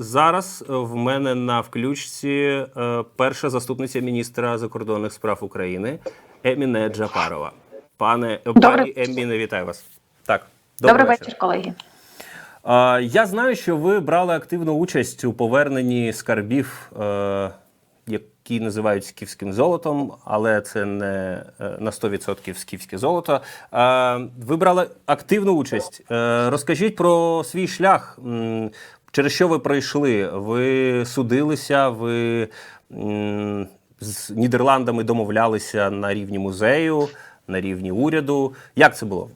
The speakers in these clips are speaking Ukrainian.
Зараз е, в мене на включці е, перша заступниця міністра закордонних справ України Еміне Джапарова. Пане е, Добре. пані Еміне, вітаю вас. Так, Добрий вечір. вечір, колеги. Е, Я знаю, що ви брали активну участь у поверненні скарбів, е, які називають скіфським золотом, але це не е, на 100% скіфське золото. Е, Ви брали активну участь. Е, Розкажіть про свій шлях. Через що ви пройшли? Ви судилися, ви з Нідерландами домовлялися на рівні музею, на рівні уряду. Як це було?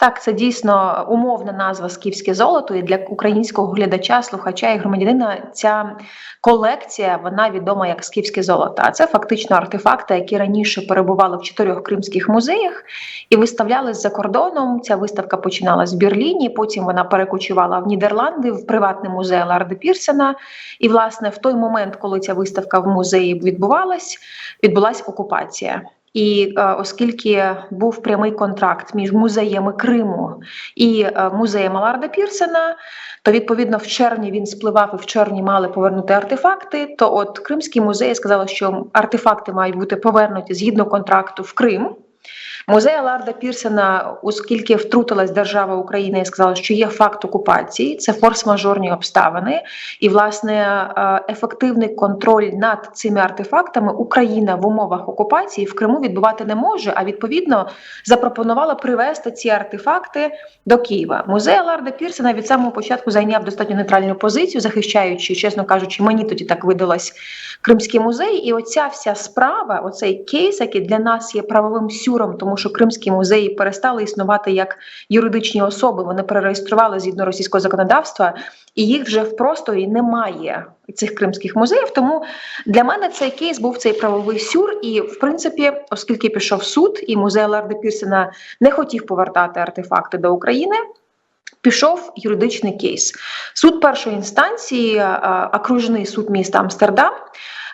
Так, це дійсно умовна назва Скіфське золото, і для українського глядача, слухача і громадянина ця колекція вона відома як Скіфське золото. А це фактично артефакти, які раніше перебували в чотирьох кримських музеях і виставлялись за кордоном. Ця виставка починалась в Берліні. Потім вона перекочувала в Нідерланди в приватний музей Ларди Пірсена. І, власне, в той момент, коли ця виставка в музеї відбувалась, відбулася окупація. І е, оскільки був прямий контракт між музеями Криму і е, музеєм Аларда Пірсена, то відповідно в червні він спливав і в червні мали повернути артефакти. То от Кримські музеї сказали, що артефакти мають бути повернуті згідно контракту в Крим. Музей Аларда Пірсена, оскільки втрутилась держава Україна і сказала, що є факт окупації, це форс-мажорні обставини, і власне е, ефективний контроль над цими артефактами Україна в умовах окупації в Криму відбувати не може. А відповідно запропонувала привезти ці артефакти до Києва. Музей Аларда Пірсена від самого початку зайняв достатньо нейтральну позицію, захищаючи, чесно кажучи, мені тоді так видалось Кримський музей. І оця вся справа, оцей кейс, який для нас є правовим сюром, тому що кримські музеї перестали існувати як юридичні особи. Вони перереєстрували згідно російського законодавства, і їх вже в просторі немає цих кримських музеїв. Тому для мене цей кейс був цей правовий сюр. І в принципі, оскільки пішов суд, і музей Ларди Пірсена не хотів повертати артефакти до України. Пішов юридичний кейс. Суд першої інстанції, окружний суд міста Амстердам.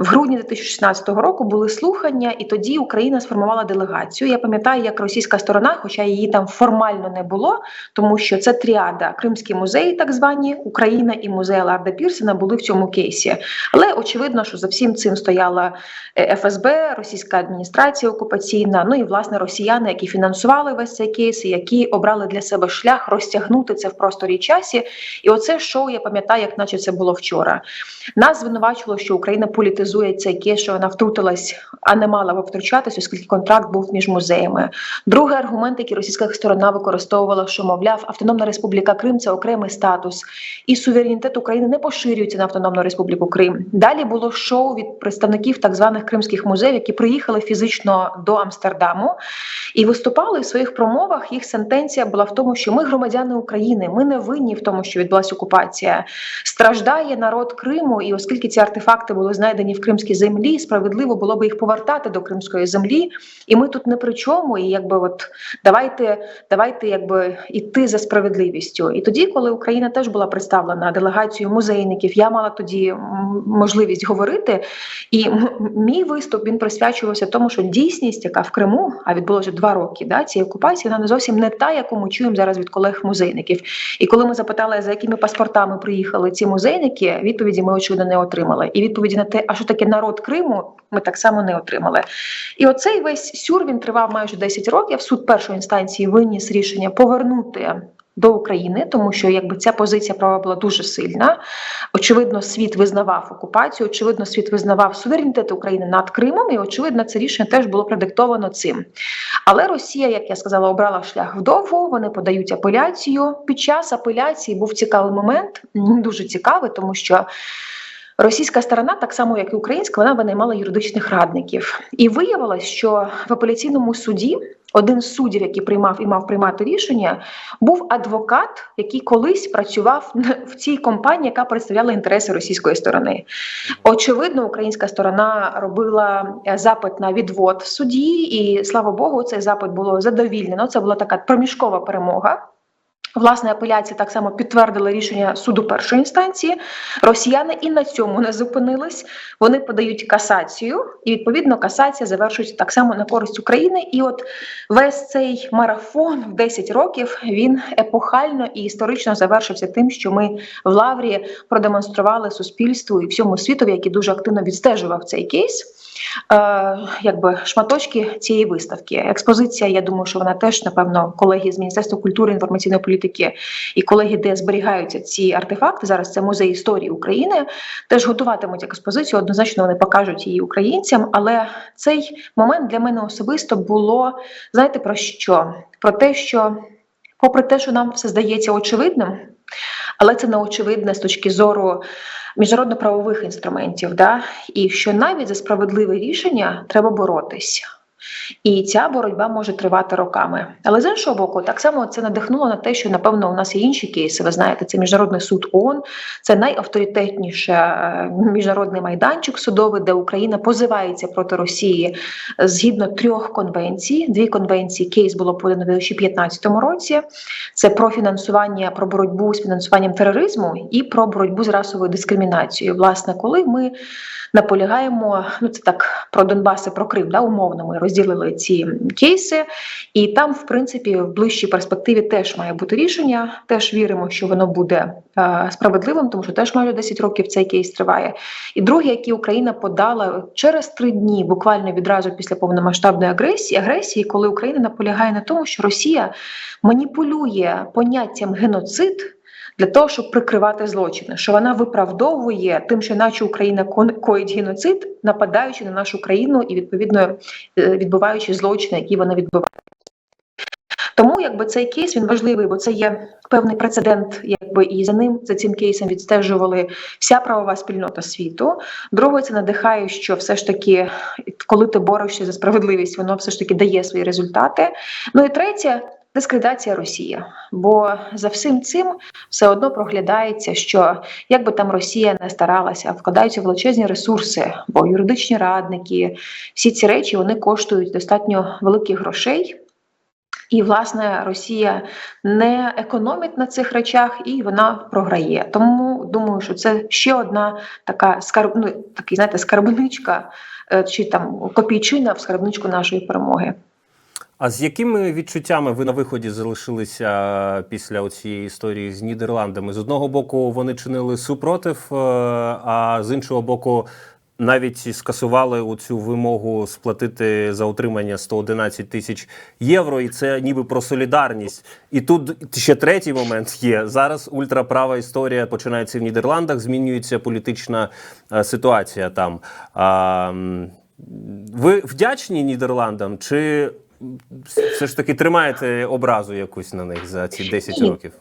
В грудні 2016 року були слухання, і тоді Україна сформувала делегацію. Я пам'ятаю, як російська сторона, хоча її там формально не було, тому що це тріада Кримський музей, так звані Україна і музей Ларда Пірсена були в цьому кейсі. Але очевидно, що за всім цим стояла е, ФСБ, російська адміністрація окупаційна. Ну і власне росіяни, які фінансували весь цей кейс, які обрали для себе шлях розтягнути це в просторі часі. І оце шоу я пам'ятаю, як наче це було вчора. Нас звинувачувало, що Україна політизує цей кейс, що вона втрутилась, а не мала би втручатись, оскільки контракт був між музеями. Другий аргумент, який російська сторона використовувала, що мовляв, Автономна Республіка Крим це окремий статус, і суверенітет України не поширюється на Автономну Республіку Крим. Далі було шоу від представників так званих кримських музеїв, які приїхали фізично до Амстердаму і виступали в своїх промовах. Їх сентенція була в тому, що ми громадяни України, ми не винні в тому, що відбулася окупація. Страждає народ Криму, і оскільки ці артефакти були знайдені в кримській землі, справедливо було би їх повертати до кримської землі. І ми тут не при чому. І якби от давайте, давайте якби іти за справедливістю. І тоді, коли Україна теж була представлена делегацією музейників, я мала тоді можливість говорити. І мій виступ він присвячувався тому, що дійсність, яка в Криму, а відбулося два роки, да, цієї окупації, вона не зовсім не та, яку ми чуємо зараз від колег-музейників. І коли ми запитали, за якими паспортами приїхали ці музейники, відповіді ми очевидно не отримали. І відповіді на те, а що таке народ Криму, ми так само не отримали. І оцей весь сюр він тривав майже 10 років. Суд першої інстанції виніс рішення повернути. До України, тому що якби ця позиція права була дуже сильна. Очевидно, світ визнавав окупацію, очевидно, світ визнавав суверенітет України над Кримом, і очевидно, це рішення теж було продиктовано цим. Але Росія, як я сказала, обрала шлях вдовго. Вони подають апеляцію. Під час апеляції був цікавий момент, дуже цікавий, тому що. Російська сторона, так само як і українська, вона винаймала юридичних радників, і виявилось, що в апеляційному суді один з суддів, який приймав і мав приймати рішення, був адвокат, який колись працював в цій компанії, яка представляла інтереси російської сторони. Очевидно, українська сторона робила е, запит на відвод судді, і слава Богу, цей запит було задовільнено. Це була така проміжкова перемога. Власне, апеляція так само підтвердила рішення суду першої інстанції. Росіяни і на цьому не зупинились. Вони подають касацію, і відповідно касація завершується так само на користь України. І от весь цей марафон в 10 років він епохально і історично завершився тим, що ми в Лаврі продемонстрували суспільству і всьому світові, який дуже активно відстежував цей кейс. Е, якби шматочки цієї виставки. Експозиція, я думаю, що вона теж, напевно, колеги з Міністерства культури, інформаційної політики і колеги, де зберігаються ці артефакти. Зараз це музей історії України. Теж готуватимуть експозицію. Однозначно вони покажуть її українцям. Але цей момент для мене особисто було знаєте про що? Про те, що, попри те, що нам все здається очевидним, але це не очевидне з точки зору міжнародно-правових інструментів, да? і що навіть за справедливе рішення треба боротися. І ця боротьба може тривати роками. Але з іншого боку, так само це надихнуло на те, що напевно у нас є інші кейси. Ви знаєте, це міжнародний суд ООН, це найавторитетніший е, міжнародний майданчик судовий, де Україна позивається проти Росії згідно трьох конвенцій. Дві конвенції кейс було подано в 2015 році. Це про фінансування, про боротьбу з фінансуванням тероризму і про боротьбу з расовою дискримінацією. Власне, коли ми наполягаємо, ну це так про Донбас і про Крим, да, умовно ми розділили ці кейси, і там, в принципі, в ближчій перспективі теж має бути рішення. Теж віримо, що воно буде е, справедливим, тому що теж майже 10 років цей кейс триває. І друге, який Україна подала через три дні, буквально відразу після повномасштабної агресії, агресії, коли Україна наполягає на тому, що Росія маніпулює поняттям геноцид для того, щоб прикривати злочини, що вона виправдовує тим, що наче Україна коїть геноцид, нападаючи на нашу країну і відповідно е, відбуваючи злочини, які вона відбуває. Тому якби цей кейс він важливий, бо це є певний прецедент, якби і за ним за цим кейсом відстежували вся правова спільнота світу. Друге, це надихає, що все ж таки, коли ти борешся за справедливість, воно все ж таки дає свої результати. Ну і третє. Дискредитація Росії, бо за всім цим все одно проглядається, що як би там Росія не старалася, вкладаються величезні ресурси, бо юридичні радники, всі ці речі вони коштують достатньо великих грошей. І власне Росія не економить на цих речах, і вона програє. Тому думаю, що це ще одна така скарб, ну, такий, знаєте, скарбничка е, чи там копійчина в скарбничку нашої перемоги. А з якими відчуттями ви на виході залишилися після цієї історії з Нідерландами? З одного боку, вони чинили супротив, е, а з іншого боку, навіть скасували цю вимогу сплатити за утримання 111 тисяч євро, і це ніби про солідарність. І тут ще третій момент є. Зараз ультраправа історія починається в Нідерландах, змінюється політична е, ситуація там. Ви вдячні Нідерландам чи все ж таки тримаєте образу якусь на них за ці 10 Ні. років?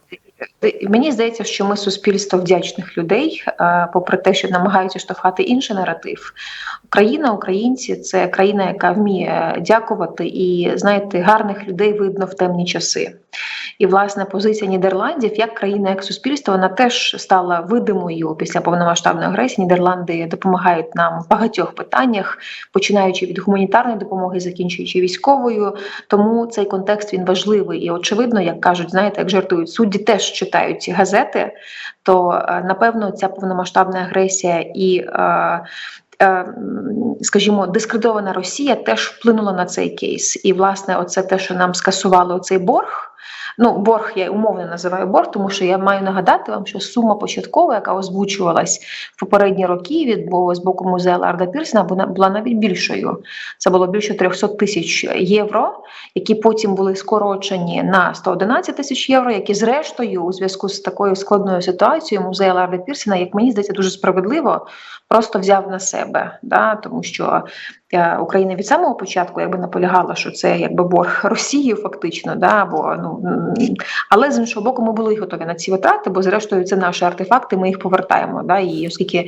Мені здається, що ми суспільство вдячних людей, е, попри те, що намагаються штовхати інший наратив. Україна, українці це країна, яка вміє дякувати, і знаєте, гарних людей видно в темні часи. І власне позиція Нідерландів як країна, як суспільство, вона теж стала видимою після повномасштабної агресії. Нідерланди допомагають нам в багатьох питаннях, починаючи від гуманітарної допомоги, закінчуючи військовою. Тому цей контекст він важливий і очевидно, як кажуть, знаєте, як жартують судді, теж читають ці газети. То е, напевно ця повномасштабна агресія і. е, е, Скажімо, дискредована Росія теж вплинула на цей кейс, і власне, оце те, що нам скасували цей борг. Ну, борг я умовно називаю борг, тому що я маю нагадати вам, що сума початкова, яка озвучувалась в попередні роки від з боку музею Ларда Пірсена, була, навіть більшою. Це було більше 300 тисяч євро, які потім були скорочені на 111 тисяч євро, які зрештою у зв'язку з такою складною ситуацією музей Ларда Пірсена, як мені здається, дуже справедливо просто взяв на себе, да, тому що Україна від самого початку якби наполягала, що це якби борг Росії, фактично, да, бо ну але з іншого боку, ми були готові на ці витрати, бо зрештою це наші артефакти, ми їх повертаємо. Да, і оскільки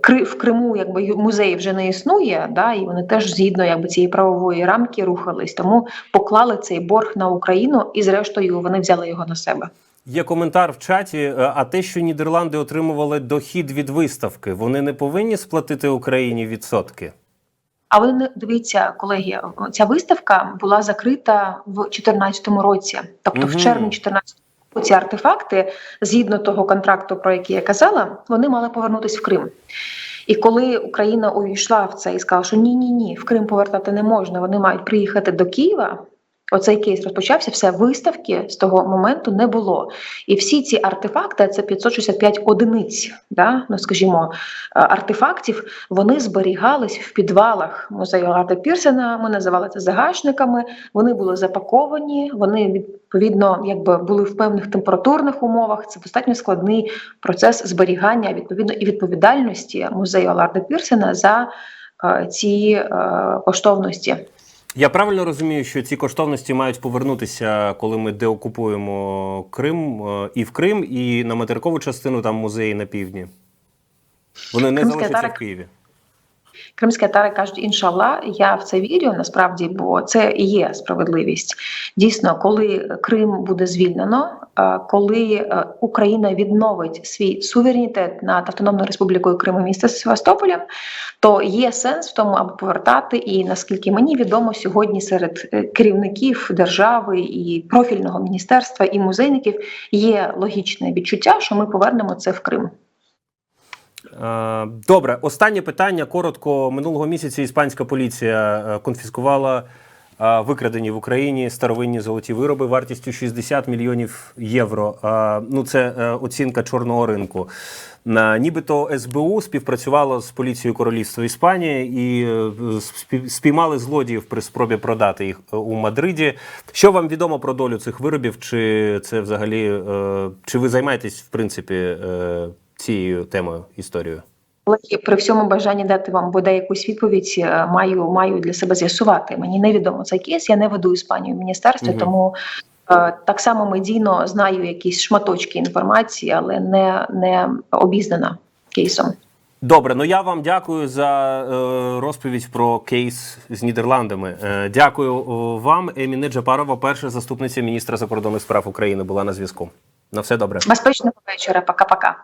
Кри- в Криму якби музей вже не існує, да, і вони теж згідно якби цієї правової рамки рухались, тому поклали цей борг на Україну, і зрештою вони взяли його на себе. Є коментар в чаті. е, А те, що Нідерланди отримували дохід від виставки, вони не повинні сплатити Україні відсотки. А вони не дивіться, колеги, ця виставка була закрита в 2014 році, тобто в Мгм. червні 2014 ці артефакти, згідно того контракту, про який я казала, вони мали повернутися в Крим. І коли Україна увійшла в це і сказала, що ні, ні, ні, в Крим повертати не можна, вони мають приїхати до Києва. Оцей кейс розпочався, все виставки з того моменту не було. І всі ці артефакти, це 565 одиниць, да, ну скажімо, е, артефактів, вони зберігались в підвалах музею Ларда Пірсена. Ми називали це загашниками. Вони були запаковані, вони відповідно якби були в певних температурних умовах. Це достатньо складний процес зберігання відповідно і відповідальності музею Ларда Пірсена за е, ці е, коштовності. Я правильно розумію, що ці коштовності мають повернутися, коли ми деокупуємо Крим е, і в Крим, і на материкову частину там музеї на півдні. Вони не Кримська залишаться в Києві. Кримські татари кажуть, іншалла, я в це вірю насправді, бо це і є справедливість. Дійсно, коли Крим буде звільнено, е, коли е, Україна відновить свій суверенітет над Автономною Республікою Крим і міста Севастополем, то є сенс в тому, аби повертати. І наскільки мені відомо, сьогодні серед е, керівників держави і профільного міністерства і музейників є логічне відчуття, що ми повернемо це в Крим. Е, Добре, останнє питання. Коротко. Минулого місяця іспанська поліція е, конфіскувала е, викрадені в Україні старовинні золоті вироби вартістю 60 мільйонів євро. Ну, це оцінка чорного ринку. Нібито СБУ співпрацювало з поліцією Королівства Іспанії і спіймали злодіїв при спробі продати їх у Мадриді. Що вам відомо про долю цих виробів? Чи це взагалі чи ви займаєтесь в принципі цією темою історією? Але при всьому бажанні дати вам бодай якусь відповідь, е, маю маю для себе з'ясувати. Мені невідомо цей кейс. Я не веду Іспанію в міністерстві, Мгм. тому е, так само медійно знаю якісь шматочки інформації, але не, не обізнана кейсом. Добре, ну я вам дякую за е, розповідь про кейс з Нідерландами. Е, дякую вам. Еміне Джапарова, перша заступниця міністра закордонних справ України, була на зв'язку. На все добре. Безпечного вечора. Пока-пока.